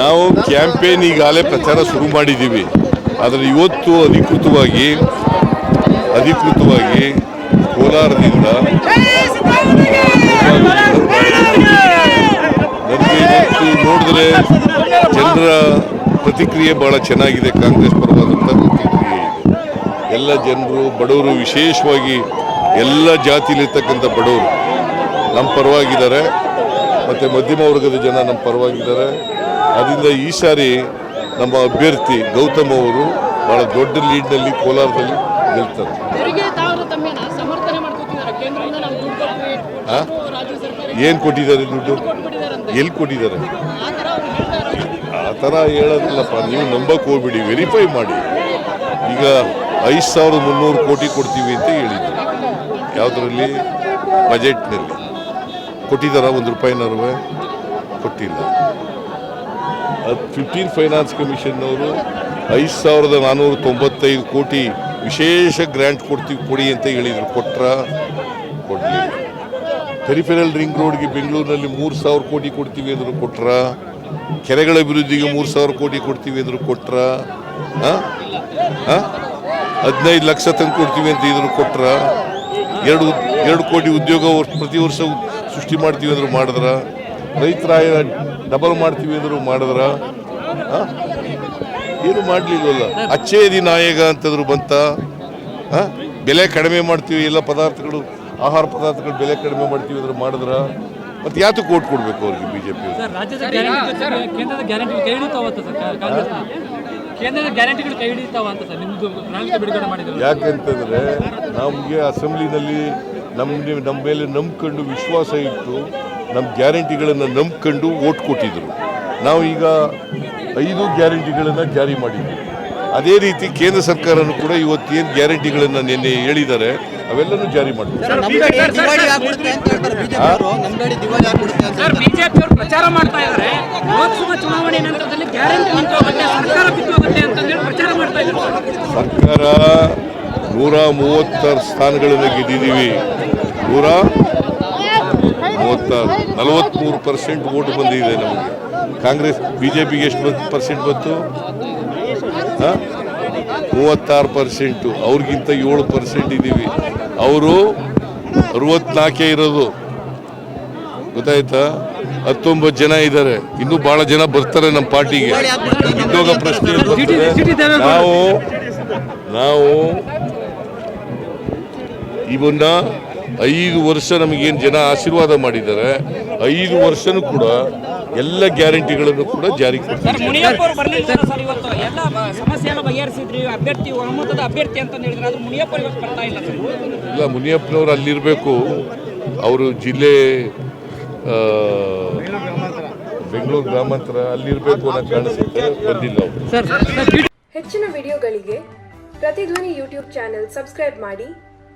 ನಾವು ಕ್ಯಾಂಪೇನ್ ಈಗಾಗಲೇ ಪ್ರಚಾರ ಶುರು ಮಾಡಿದ್ದೀವಿ. ಆದರೆ ಇವತ್ತು ಅಧಿಕೃತವಾಗಿ ಅಧಿಕೃತವಾಗಿ ಕೋಲಾರದಿಂದ ನೋಡಿದ್ರೆ ಜನರ ಪ್ರತಿಕ್ರಿಯೆ ಬಹಳ ಚೆನ್ನಾಗಿದೆ. ಕಾಂಗ್ರೆಸ್ ಪರವಾದಂಥ ಪ್ರತಿಕ್ರಿಯೆ ಇದೆ. ಎಲ್ಲ ಜನರು, ಬಡವರು, ವಿಶೇಷವಾಗಿ ಎಲ್ಲ ಜಾತಿಲಿರ್ತಕ್ಕಂಥ ಬಡವರು ನಮ್ಮ ಪರವಾಗಿದ್ದಾರೆ. ಮತ್ತು ಮಧ್ಯಮ ವರ್ಗದ ಜನ ನಮ್ಮ ಪರವಾಗಿದ್ದಾರೆ. ಅದರಿಂದ ಈ ಸಾರಿ ನಮ್ಮ ಅಭ್ಯರ್ಥಿ ಗೌತಮ್ ಅವರು ಬಹಳ ದೊಡ್ಡ ಲೀಡ್ನಲ್ಲಿ ಕೋಲಾರದಲ್ಲಿ ಗೆಲ್ತಾರೆ. ಏನು ಕೊಟ್ಟಿದ್ದಾರೆ ದುಡ್ಡು? ಎಲ್ಲಿ ಕೊಟ್ಟಿದ್ದಾರೆ? ಆ ಥರ ಅವ್ರು ಆ ಥರ ಹೇಳೋದಿಲ್ಲಪ್ಪ. ನೀವು ನಂಬಕ್ಕೆ ಹೋಗ್ಬಿಡಿ ವೆರಿಫೈ ಮಾಡಿ. ಈಗ ಐದು ಸಾವಿರದ ಮುನ್ನೂರು ಕೋಟಿ ಕೊಡ್ತೀವಿ ಅಂತ ಹೇಳಿದ್ರು. ಯಾವುದರಲ್ಲಿ? ಬಜೆಟ್ನಲ್ಲಿ. ಕೊಟ್ಟಿದ್ದಾರ? ಒಂದು ರೂಪಾಯಿನೂ ಕೊಟ್ಟಿಲ್ಲ. ಅದು ಫಿಫ್ಟೀನ್ ಫೈನಾನ್ಸ್ ಕಮಿಷನ್ನವರು ಐದು ಸಾವಿರದ ನಾನ್ನೂರ ತೊಂಬತ್ತೈದು ಕೋಟಿ ವಿಶೇಷ ಗ್ರ್ಯಾಂಟ್ ಕೊಡ್ತೀವಿ, ಕೊಡಿ ಅಂತ ಹೇಳಿದರು. ಕೊಟ್ರ? ಕೊಡಲಿ ಪೆರಿಫೆರಲ್ ರಿಂಗ್ ರೋಡ್ಗೆ ಬೆಂಗಳೂರಿನಲ್ಲಿ ಮೂರು ಸಾವಿರ ಕೋಟಿ ಕೊಡ್ತೀವಿ ಅಂದರು ಕೊಟ್ರ? ಕೆರೆಗಳ ಅಭಿವೃದ್ಧಿಗೆ ಮೂರು ಸಾವಿರ ಕೋಟಿ ಕೊಡ್ತೀವಿ ಅಂದರು ಕೊಟ್ರ? ಹದಿನೈದು ಲಕ್ಷ ತಂದು ಕೊಡ್ತೀವಿ ಅಂತ ಇದ್ರು ಕೊಟ್ರ? ಎರಡು ಎರಡು ಕೋಟಿ ಉದ್ಯೋಗ ಪ್ರತಿ ವರ್ಷ ಸೃಷ್ಟಿ ಮಾಡ್ತೀವಿ ಅಂದ್ರು ಮಾಡಿದ್ರ? ರೈತರ ಡಬಲ್ ಮಾಡ್ತೀವಿ ಅಂದ್ರು ಮಾಡಿದ್ರ? ಏನು ಮಾಡಲಿಲ್ವಲ್ಲ? ಅಚ್ಚೇದಿ ನಾಯಕ ಅಂತಂದ್ರು ಬಂತ? ಬೆಲೆ ಕಡಿಮೆ ಮಾಡ್ತೀವಿ, ಎಲ್ಲ ಪದಾರ್ಥಗಳು, ಆಹಾರ ಪದಾರ್ಥಗಳು ಬೆಲೆ ಕಡಿಮೆ ಮಾಡ್ತೀವಿ ಅಂದ್ರೆ ಮಾಡಿದ್ರ? ಮತ್ತೆ ಯಾತು ಕೋಟ್ ಕೊಡ್ಬೇಕು ಅವ್ರಿಗೆ ರಾಜ್ಯದ ಗ್ಯಾರಂಟಿ ಜೊತೆಗೆ ಕೇಂದ್ರದ ಗ್ಯಾರಂಟಿಗಳು ಯಾಕೆಂತಂದ್ರೆ ನಮಗೆ ಅಸೆಂಬ್ಲಿನಲ್ಲಿ ನಮ್ಮ ನಮ್ಮ ಮೇಲೆ ನಂಬ್ಕೊಂಡು ವಿಶ್ವಾಸ ಇಟ್ಟು ನಮ್ಮ ಗ್ಯಾರಂಟಿಗಳನ್ನು ನಂಬ್ಕೊಂಡು ಓಟ್ ಕೊಟ್ಟಿದ್ರು. ನಾವು ಈಗ ಐದು ಗ್ಯಾರಂಟಿಗಳನ್ನು ಜಾರಿ ಮಾಡಿದ್ವಿ ಅದೇ ರೀತಿ ಕೇಂದ್ರ ಸರ್ಕಾರನೂ ಕೂಡ ಇವತ್ತೇನು ಗ್ಯಾರಂಟಿಗಳನ್ನು ನಿನ್ನೆ ಹೇಳಿದ್ದಾರೆ ಅವೆಲ್ಲನೂ ಜಾರಿ ಮಾಡ್ತಾರೆ ನಮ್ ಗಾಡಿ ದಿವಾಳಿ ಆಗ್ಬಿಡುತ್ತೆ ಅಂತ ಹೇಳ್ತಾರೆ. ಬಿಜೆಪಿ ಅವರು ನಮ್ ಗಾಡಿ ದಿವಾಳಿ ಆಗ್ಬಿಡುತ್ತೆ ಅಂತ ಸರ್ ಬಿಜೆಪಿ ಅವರು ಪ್ರಚಾರ ಮಾಡ್ತಾ ಇದ್ದಾರೆ. ಲೋಕಸಭಾ ಚುನಾವಣೆ ನಂತರದಲ್ಲಿ ಗ್ಯಾರಂಟಿ ನಿಂತೋಗುತ್ತೆ ಸರ್ಕಾರ ಬಿತ್ತೋಗುತ್ತೆ ಅಂತಂದೇಳಿ ಪ್ರಚಾರ ಮಾಡ್ತಾ ಇದ್ದಾರೆ ಸರ್ಕಾರ ನೂರ ಮೂವತ್ತಾರು ಸ್ಥಾನಗಳನ್ನು ಗೆದ್ದಿದ್ದೀವಿ. ನೂರ ಮೂವತ್ತಾರು ನಲವತ್ತ್ಮೂರು ಪರ್ಸೆಂಟ್ ಓಟ್ ಬಂದಿದೆ ನಮಗೆ. ಕಾಂಗ್ರೆಸ್ ಬಿ ಜೆ ಪಿಗೆ ಎಷ್ಟು ಪರ್ಸೆಂಟ್ ಬಂತು? ಆ? ಮೂವತ್ತಾರು ಪರ್ಸೆಂಟು, ಅವ್ರಿಗಿಂತ ಏಳು ಪರ್ಸೆಂಟ್ ಇದ್ದೀವಿ ಅವರು ಅರವತ್ನಾಲ್ಕೇ ಇರೋದು. ಗೊತ್ತಾಯ್ತಾ? ಹತ್ತೊಂಬತ್ತು ಜನ ಇದ್ದಾರೆ. ಇನ್ನೂ ಬಹಳ ಜನ ಬರ್ತಾರೆ ನಮ್ಮ ಪಾರ್ಟಿಗೆ. ಉದ್ಯೋಗ ಪ್ರಶ್ನೆ ನಾವು ನಾವು ಇವನ್ನ ಐದು ವರ್ಷ ನಮಗೇನು ಜನ ಆಶೀರ್ವಾದ ಮಾಡಿದ್ದಾರೆ ಐದು ವರ್ಷನೂ ಕೂಡ ಎಲ್ಲ ಗ್ಯಾರಂಟಿಗಳನ್ನು ಕೂಡ ಜಾರಿ ಇಲ್ಲ ಮುನಿಯಪ್ಪನವರು ಅಲ್ಲಿರಬೇಕು ಅವರು ಜಿಲ್ಲೆ ಬೆಂಗಳೂರು ಗ್ರಾಮಾಂತರ ಅಲ್ಲಿರಬೇಕು ಅನ್ನೋ ಕಾಣಿಸುತ್ತೆ ಬಂದಿಲ್ಲ ಅವರು ಸರ್ ಸರ್ ಹೆಚ್ಚಿನ ವಿಡಿಯೋಗಳಿಗೆ ಪ್ರತಿಧ್ವನಿ ಯೂಟ್ಯೂಬ್ ಚಾನೆಲ್ ಸಬ್ಸ್ಕ್ರೈಬ್ ಮಾಡಿ